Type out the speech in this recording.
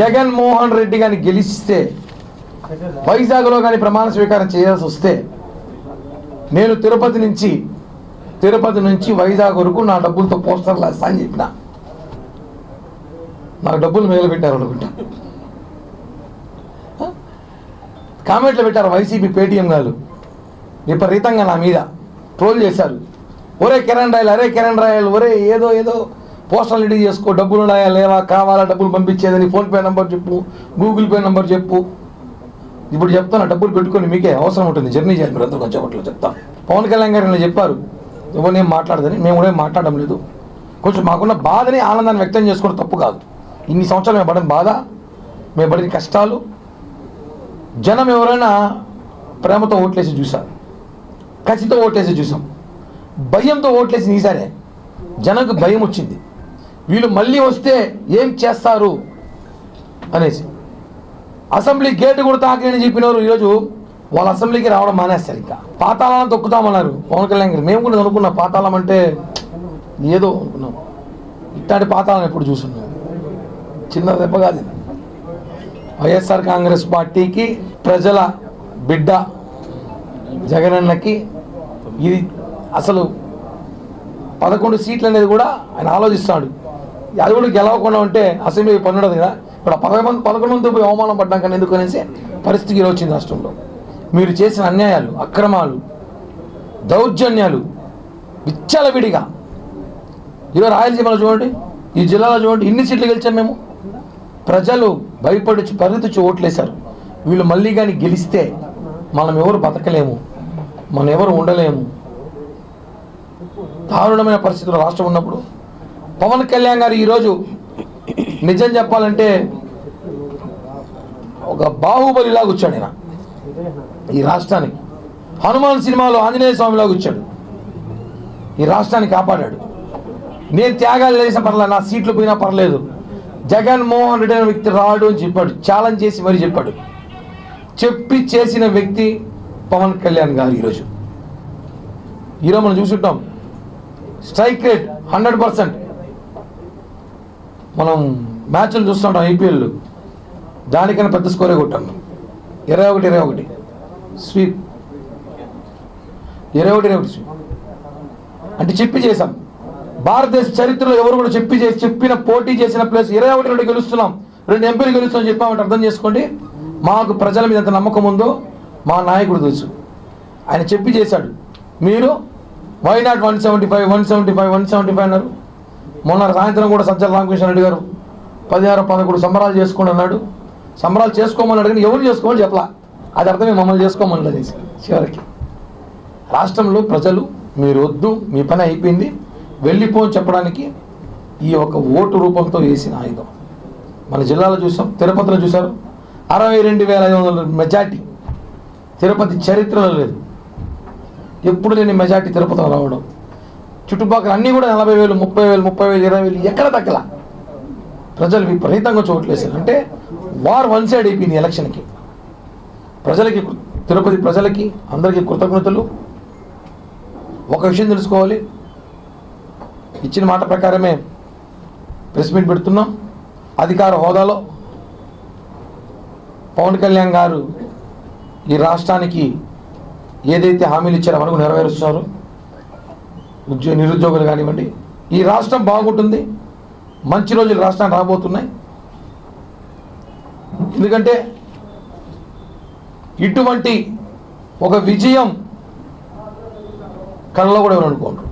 జగన్మోహన్ రెడ్డి గారిని గెలిస్తే వైజాగ్లో కానీ ప్రమాణ స్వీకారం చేయాల్సి వస్తే నేను తిరుపతి నుంచి తిరుపతి నుంచి వైజాగ్ వరకు నా డబ్బులతో పోస్టర్లు వేస్తా అని చెప్పిన నాకు డబ్బులు మిగిలి పెట్టారు అనుకుంటా కామెంట్లు పెట్టారు వైసీపీ పేటీఎం గారు విపరీతంగా నా మీద ట్రోల్ చేశారు. ఒరే కిరణ్ రాయల్ అరే కిరణ్ రాయల్ ఒరే ఏదో ఏదో పోస్టల్ రెడీ చేసుకో డబ్బులు ఉన్నాయా లేవా కావాలా డబ్బులు పంపించేదని ఫోన్పే నెంబర్ చెప్పు గూగుల్ పే నెంబర్ చెప్పు. ఇప్పుడు చెప్తాను డబ్బులు పెట్టుకొని మీకే అవసరం ఉంటుంది. జర్నీ చేయాలి మీరు అందరూ కొంచెం చెప్తాం. చెప్తాను పవన్ కళ్యాణ్ గారు నేను చెప్పారు ఎవరు ఏం మాట్లాడదని మేము కూడా ఏం మాట్లాడడం లేదు. కొంచెం మాకున్న బాధని ఆనందాన్ని వ్యక్తం చేసుకోవడం తప్పు కాదు. ఇన్ని సంవత్సరాలు మేము పడిన బాధ మేము పడిన కష్టాలు జనం ఎవరైనా ప్రేమతో ఓట్లేసి చూశారు. కసితో ఓట్లేసి చూసాం భయంతో ఓట్లేసి ఈసారే. జనంకు భయం వచ్చింది. వీళ్ళు మళ్ళీ వస్తే ఏం చేస్తారు? అనేసి. అసెంబ్లీ గేటు కూడా తాకని చెప్పినారు ఈరోజు వాళ్ళ అసెంబ్లీకి రావడం మానేస్తారు ఇంకా. పాతాళాలను తొక్కుతామన్నారు పవన్ కళ్యాణ్ గారు. మేము కూడా అనుకున్నాం పాతాళం అంటే ఏదో అనుకున్నాం. ఇట్లాంటి పాతాళం ఎప్పుడు చూస్తున్నాం చిన్న దెబ్బ కాదు వైఎస్ఆర్ కాంగ్రెస్ పార్టీకి ప్రజల బిడ్డ జగనన్నకి ఇది అసలు పదకొండు సీట్లు అనేది కూడా ఆయన ఆలోచిస్తాడు. యాదవులు గెలవకుండా ఉంటే అసెంబ్లీ పని ఉండదు కదా. ఇప్పుడు ఆ మంది పదకొండు మంది పోయి అవమానం పడ్డాం కానీ ఎందుకు అనేసి పరిస్థితి ఇలా వచ్చింది రాష్ట్రంలో. మీరు చేసిన అన్యాయాలు అక్రమాలు దౌర్జన్యాలు విచ్చలవిడిగా. ఈరోజు రాయలసీమలో చూడండి ఈ జిల్లాలో చూడండి ఇన్ని సీట్లు గెలిచాం మేము. ప్రజలు భయపడి పరిగెత్తి ఓట్లేశారు. వీళ్ళు మళ్ళీ కానీ గెలిస్తే మనం ఎవరు బతకలేము మనం ఎవరు ఉండలేము. దారుణమైన పరిస్థితులు రాష్ట్రం ఉన్నప్పుడు పవన్ కళ్యాణ్ గారు ఈరోజు నిజం చెప్పాలంటే ఒక బాహుబలిలాగా వచ్చాడు ఆయన ఈ రాష్ట్రానికి. హనుమాన్ సినిమాలో ఆంజనేయ స్వామిలాగా వచ్చాడు. ఈ రాష్ట్రాన్ని కాపాడాడు. నేను త్యాగాలు చేసిన పర్లేదు నా సీట్లు పోయినా పర్లేదు. జగన్మోహన్ రెడ్డి అనే వ్యక్తి రాడు అని చెప్పాడు. ఛాలెంజ్ చేసి మరీ చెప్పాడు. చెప్పి చేసిన వ్యక్తి పవన్ కళ్యాణ్ గారు ఈరోజు. ఈరోజు మనం చూసుంటాం స్ట్రైక్ రేట్ హండ్రెడ్ పర్సెంట్. మనం మ్యాచ్లు చూస్తుంటాం ఐపీఎల్. దానికన్నా పెద్ద స్కోరే కొట్టాం ఇరవై ఒకటి ఇరవై ఒకటి. స్వీప్. ఇరవై ఒకటి ఇరవై ఒకటి స్వీప్. అంటే చెప్పి చేశాం. భారతదేశ చరిత్రలో ఎవరు కూడా చెప్పి చేసి చెప్పిన పోటీ చేసిన ప్లేస్ ఇరవై ఒకటి రెండు గెలుస్తున్నాం. రెండు ఎంపీలు గెలుస్తామని చెప్పామంటే అర్థం చేసుకోండి. మాకు ప్రజల మీద ఎంత నమ్మకం ఉందో మా నాయకుడు తెలుసు. ఆయన చెప్పి చేశాడు. మీరు why not one seventy five one seventy five one seventy five అన్నారు. మొన్న సాయంత్రం కూడా సజ్జల రామకృష్ణ రెడ్డి గారు పదిహారు పదకొండు సంబరాలు చేసుకోండి అన్నాడు. సంబరాలు చేసుకోమని అడిగిన ఎవరు చేసుకోమని చెప్పలా. అది అర్థమే మమ్మల్ని చేసుకోమని అనేసి చివరికి. రాష్ట్రంలో ప్రజలు మీరు వద్దు మీ పని అయిపోయింది వెళ్ళిపో చెప్పడానికి ఈ ఒక ఓటు రూపంతో వేసిన ఆయుధం. మన జిల్లాలో చూసాం తిరుపతిలో చూసారు అరవై రెండు వేల ఐదు వందల మెజార్టీ. తిరుపతి చరిత్రలో లేదు. ఎప్పుడు లేని మెజార్టీ తిరుపతిలో రావడం. చుట్టుపక్కల అన్నీ కూడా నలభై వేలు ముప్పై వేలు ముప్పై వేలు ఇరవై వేలు ఎక్కడ తగ్గల? ప్రజలు విపరీతంగా చోట్లేసారు అంటే వార్ వన్ సైడ్ అయిపోయింది ఎలక్షన్కి. ప్రజలకి తిరుపతి ప్రజలకి అందరికీ కృతజ్ఞతలు. ఒక విషయం తెలుసుకోవాలి. ఇచ్చిన మాట ప్రకారమే ప్రెస్ మీట్ పెడుతున్నాం. అధికార హోదాలో పవన్ కళ్యాణ్ గారు ఈ రాష్ట్రానికి ఏదైతే హామీలు ఇచ్చారో మనకు నెరవేరుస్తున్నారు. ఉద్యోగ నిరుద్యోగులు కానివ్వండి ఈ రాష్ట్రం బాగుంటుంది మంచి రోజులు రాష్ట్రానికి రాబోతున్నాయి. ఎందుకంటే ఇటువంటి ఒక విజయం కళ్ళలో కూడా ఎవరు అనుకోండి